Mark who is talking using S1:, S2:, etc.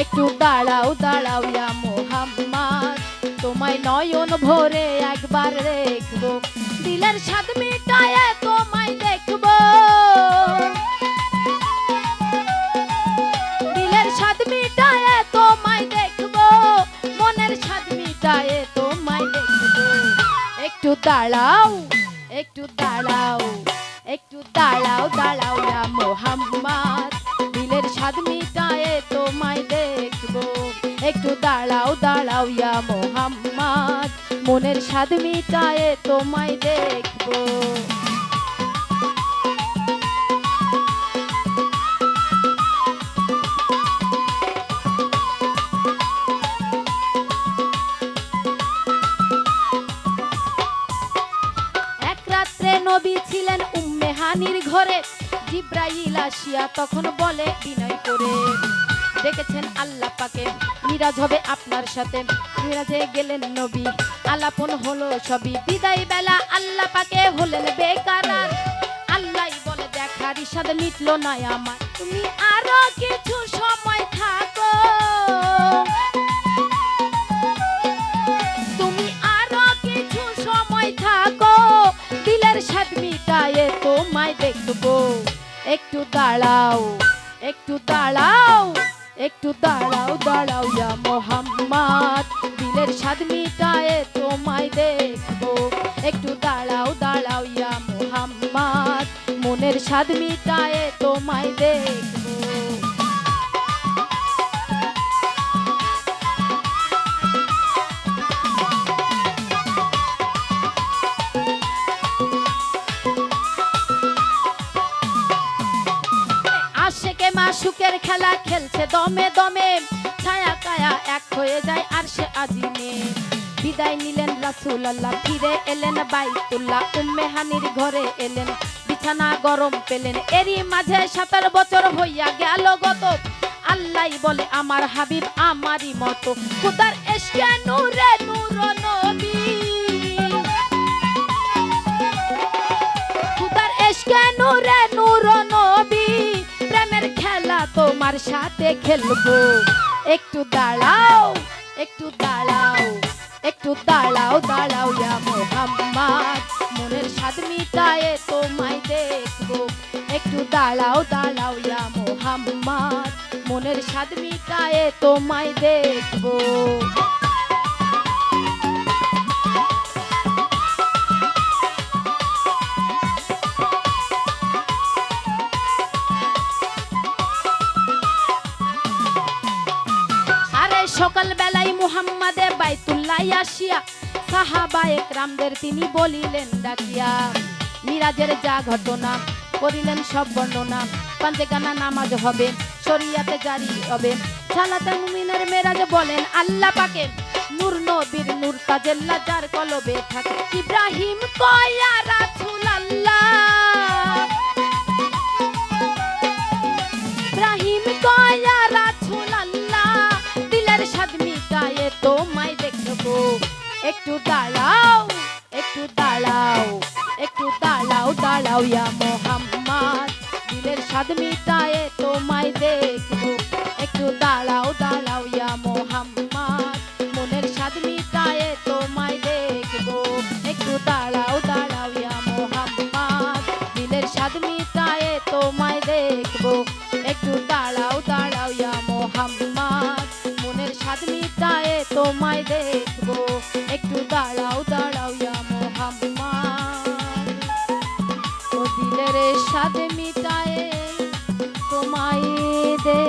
S1: একটু দাঁড়াও দাঁড়াও ইয়া মোহাম্মদ। তোমায় নয়ন ভরে একবার দেখব। দিলের স্বাদ মিটায় তোমায় দেখব। দিলের স্বাদ মিটায় তোমায় দেখব। মনের স্বাদ মিটায় তোমায় দেখব। একটু দাঁড়াও একটু দাঁড়াও একটু দাঁড়াও দাঁড়াও না মোহাম্মদ। দাঁড়াও ইয়া মোহাম্মদ। মনের স্বাদ মিটায় তোমায় দেখব। নবী ছিলেন উম্মে হানির ঘরে। জিব্রাইল আসিয়া তখন বলে, বিনয় করে। দেখেছেন আল্লাহ পাকে, মিরাজ হবে আপনার সাথে। মিরাজে গেলেন নবী, আলাপন হলো সবই। বিদায় বেলা আল্লাহ পাকে হলেন বেকারার। আল্লাহ বলে, দেখার ইসাদ মিটলো না আমার। তুমি আরও কিছু সময় থাকো। তুমি আরও কিছু সময় থাকো। দিলের স্বাদ মিটায়ে তোমায় দেখব একটু দাঁড়াও একটু দাঁড়াও একটু দাঁড়াও দাঁড়াও ইয়া মোহাম্মদ। দিলের স্বাদ মিটায়ে তোমায় দেখব। একটু দাঁড়াও দাঁড়াও ইয়া মোহাম্মদ। মনের স্বাদ মিটায়ে তোমায় দেখব। মাসুকের খেলা খেলছে দমে দমে। ছায়া কায়া এক হয়ে যায় আর সে আজিমে বিদায় নিলেন রাসুল আল্লাহ ফিরে এলেন বাইতুল্লাহ, উম্মে হানির ঘরে এলেন। বিছানা গরম পেলেন, এরই মাঝে সাতার বছর হইয়া গেল গত। আল্লাহ বলে, আমার হাবিব আমারই মতো। খুদার এসকে নূরে নূর তোমার সাথে খেলব। একটু দাঁড়াও একটু দাঁড়াও একটু দাঁড়াও দাঁড়াও ইয়া মোহাম্মদ। মনের স্বাদ মিটায়ে তোমায় দেখব। একটু দাঁড়াও দাঁড়াও ইয়া মোহাম্মদ। মনের স্বাদ মিটায়ে তোমায় দেখব। সকাল বেলায় মুহাম্মাদে বাইতুল্লাহ আসিয়া সাহাবা একরামদের তিনি বলিলেন, ডাকিয়া, মিরাজের যা ঘটনা, করিলেন সব বর্ণনা। পাঞ্জেগানা নামাজ হবে, শরিয়াতে জারি হবে। সালাতে মুমিনের মেরাজ বলেন আল্লাহ পাকে। নূর নবীর নূর তাজেল্লা যার কলবে থাকে। ইব্রাহিম কয়া তোমায় দেখব। একটু দাঁড়াও একটু দাঁড়াও একটু দাঁড়াও দাঁড়াও ইয়া মোহাম্মদ। দিলের স্বাদ মিটায়ে স্বাদ মিটায় তোমায় দে